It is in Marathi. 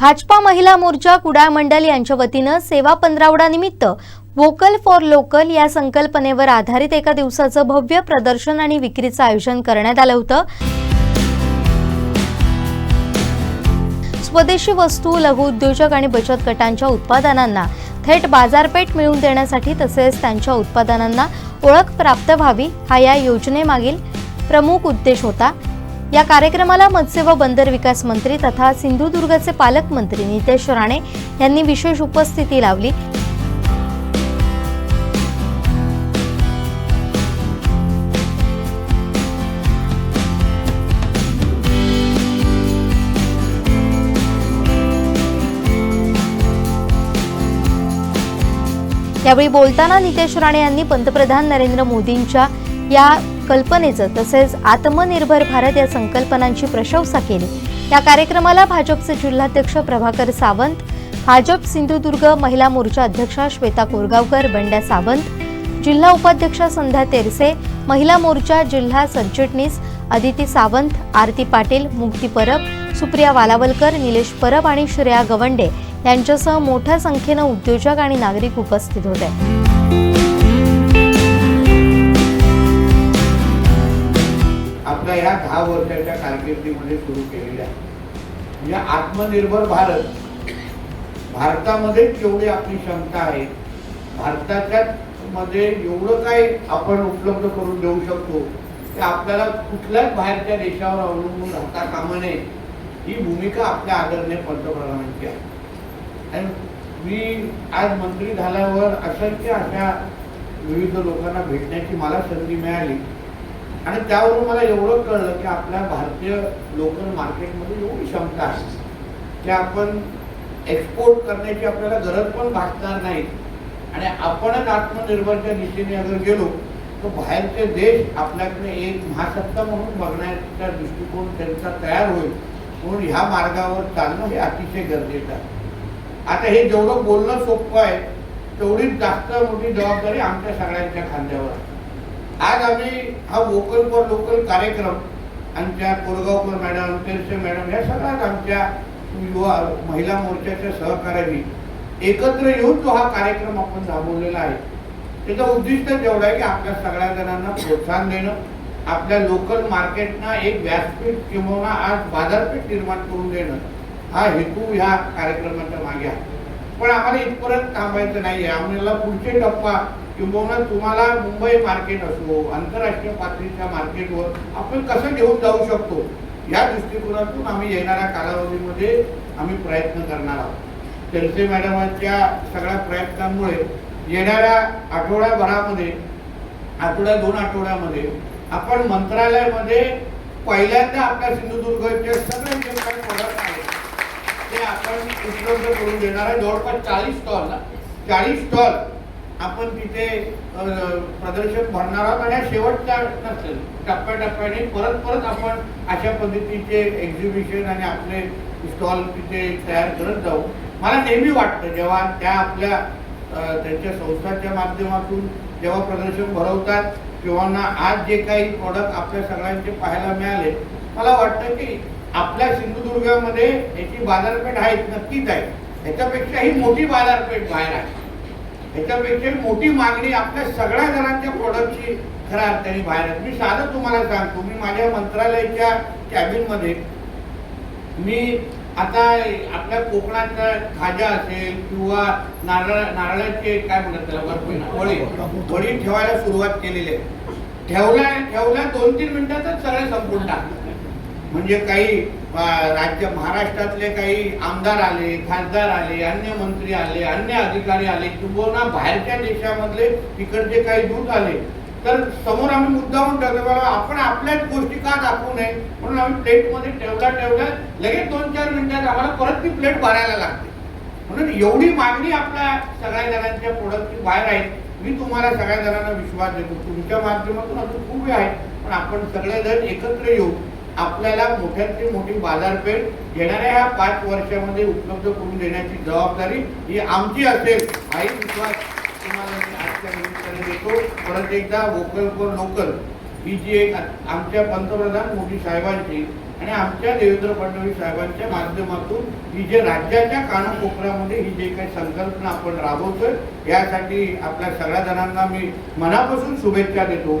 भाजपा महिला मोर्चा कुडाळ मंडल यांच्या वतीनं सेवा पंधरावडा निमित्त व्होकल फॉर लोकल या संकल्पनेवर आधारित एका दिवसाचं भव्य प्रदर्शन आणि विक्रीचं आयोजन करण्यात आलं होतं. स्वदेशी वस्तू लघु उद्योजक आणि बचत गटांच्या उत्पादनांना थेट बाजारपेठ मिळवून देण्यासाठी तसेच त्यांच्या उत्पादनांना ओळख प्राप्त व्हावी हा या योजनेमागील प्रमुख उद्देश होता. या कार्यक्रमाला मत्स्य व बंदर विकास मंत्री तथा सिंधुदुर्गचे पालकमंत्री नितेश राणे यांनी विशेष उपस्थिती लावली. यावेळी बोलताना नितेश राणे यांनी पंतप्रधान नरेंद्र मोदींच्या या कल्पनेचं तसेच आत्मनिर्भर भारत या संकल्पनांची प्रशंसा केली. या कार्यक्रमाला भाजपचे जिल्हाध्यक्ष प्रभाकर सावंत भाजप सिंधुदुर्ग महिला मोर्चा अध्यक्षा श्वेता कोरगावकर बंड्या सावंत जिल्हा उपाध्यक्षा संध्या तेरसे महिला मोर्चा जिल्हा सरचिटणीस अदिती सावंत आरती पाटील मुक्ती परब सुप्रिया वालावलकर निलेश परब आणि श्रेया गवंडे यांच्यासह मोठ्या संख्येनं उद्योजक आणि नागरिक उपस्थित होते. ह्या दहा वर्षाच्या कारकिर्दीमध्ये सुरू केलेल्या म्हणजे आत्मनिर्भर भारत भारतामध्ये जेवढी आपली क्षमता आहे भारताच्या मध्ये एवढं काय आपण उपलब्ध करून देऊ शकतो ते आपल्याला कुठल्याच बाहेरच्या देशावर अवलंबून राहता कामा नये ही भूमिका आपल्या आदरणीय पंतप्रधानांची आहे. आणि मी आज मंत्री झाल्यावर असंख्य अशा विविध लोकांना भेटण्याची मला संधी मिळाली. आणि त्यावरून मला एवढं कळलं की आपल्या भारतीय लोकल मार्केटमध्ये एवढी क्षमता आहे की आपण एक्सपोर्ट करण्याची आपल्याला गरज पण भासणार नाही. आणि आपणच आत्मनिर्भरच्या दिशेने अगर गेलो तर बाहेरचे देश आपल्याकडे एक महासत्ता म्हणून बघण्याचा दृष्टिकोन त्यांचा तयार होईल. म्हणून ह्या मार्गावर चालणं हे अतिशय गरजेचं आहे. आता हे जेवढं बोलणं सोपं आहे तेवढीच जास्त मोठी जबाबदारी आमच्या सगळ्यांच्या खांद्यावर आहे. आज आम्ही हा वोकल फॉर लोकल कार्यक्रम आमच्या कोरगावकर मॅडम तेरसे मॅडम या सगळ्याच आमच्या युवा महिला मोर्चाच्या सहकार्याने एकत्र येऊन तो हा कार्यक्रम आपण राबवलेला आहे. त्याचं उद्दिष्ट जेवढं आहे की आपल्या सगळ्या जणांना प्रोत्साहन देणं आपल्या लोकल मार्केटना एक व्यासपीठ किंवा आज बाजारपेठ निर्माण करून देणं हा हेतू ह्या कार्यक्रमाच्या मागे आहे. पण आम्हाला इथपर्यंत थांबायचं नाही आहे आम्हाला पुढचे टप्पा किंबहुना तुम्हाला मुंबई मार्केट असो आंतरराष्ट्रीय पातळीच्या मार्केटवर आपण कसं घेऊन जाऊ शकतो? या दृष्टिकोनातून आम्ही येणाऱ्या कालावधीमध्ये आम्ही प्रयत्न करणार आहोत. तेलसे मॅडमांच्या सगळ्या प्रयत्नांमुळे येणाऱ्या आठवड्याभरामध्ये आठवड्या दोन आठवड्यामध्ये आपण मंत्रालयामध्ये पहिल्यांदा आपल्या सिंधुदुर्गचे सगळे जे काही प्रोडक्ट आहेत ते आपण उपलब्ध करून देणार आहे. जवळपास चाळीस स्टॉल ना चाळीस स्टॉल आपण तिथे प्रदर्शन भरणार आहोत आणि हा शेवटचा नसेल टप्प्याटप्प्याने परत परत आपण अशा पद्धतीचे एक्झिबिशन आणि आपले स्टॉल तिथे तयार करत जाऊ. मला नेहमी वाटतं जेव्हा त्या आपल्या त्यांच्या संस्थांच्या माध्यमातून जेव्हा प्रदर्शन भरवतात किंवा आज जे काही प्रॉडक्ट आपल्या सगळ्यांचे पाहायला मिळाले मला वाटतं की आपल्या सिंधुदुर्गामध्ये याची बाजारपेठ आहे नक्कीच आहे. याच्यापेक्षाही मोठी बाजारपेठ बाहेर आहे. याच्यापेक्षा मोठी मागणी आपल्या सगळ्या जणांच्या प्रोडक्टची खऱ्या अर्थाने बाहेर. मी साधं तुम्हाला सांगतो मी माझ्या मंत्रालयाच्या कॅबिनमध्ये मी आता आपल्या कोकणाचा खाजा असेल किंवा नारळ नारळाचे काय म्हणतात त्याला बर्फी वळी वळी ठेवायला सुरुवात केलेली आहे. ठेवल्या ठेवल्या दोन तीन मिनिटातच सगळे संपून टाकतात म्हणजे काही राज्य महाराष्ट्रातले काही आमदार आले खासदार आले अन्य मंत्री आले अन्य अधिकारी आले किंवा बाहेरच्या देशामधले तिकडचे काही दूत आले तर समोर आम्ही मुद्दा ठरवलं बाबा आपण आपल्याच गोष्टी का दाखवू नये? म्हणून आम्ही प्लेटमध्ये ठेवल्या ठेवल्या लगेच दोन चार मिनिटात आम्हाला परत ती प्लेट भरायला लागते. म्हणून एवढी मागणी आपल्या सगळ्या जणांच्या प्रोडक्टची बाहेर आहे. मी तुम्हाला सगळ्या जणांना विश्वास देतो तुमच्या माध्यमातून अजून खूप आहे पण आपण सगळेजण एकत्र येऊ. आपल्याला मोठ्यातली मोठी बाजारपेठ येणाऱ्या ह्या पाच वर्षामध्ये उपलब्ध करून देण्याची जबाबदारी ही आमची असेल. हाही विश्वास तुम्हाला मी आजच्या निमित्ताने देतो. परत एकदा वोकल फॉर लोकल ही जी एक आमच्या पंतप्रधान मोदी साहेबांची आणि आमच्या देवेंद्र फडणवीस साहेबांच्या माध्यमातून ही जे राज्याच्या कानाकोपऱ्यामध्ये ही जे काही संकल्पना आपण राबवतोय यासाठी आपल्या सगळ्या जणांना मी मनापासून शुभेच्छा देतो.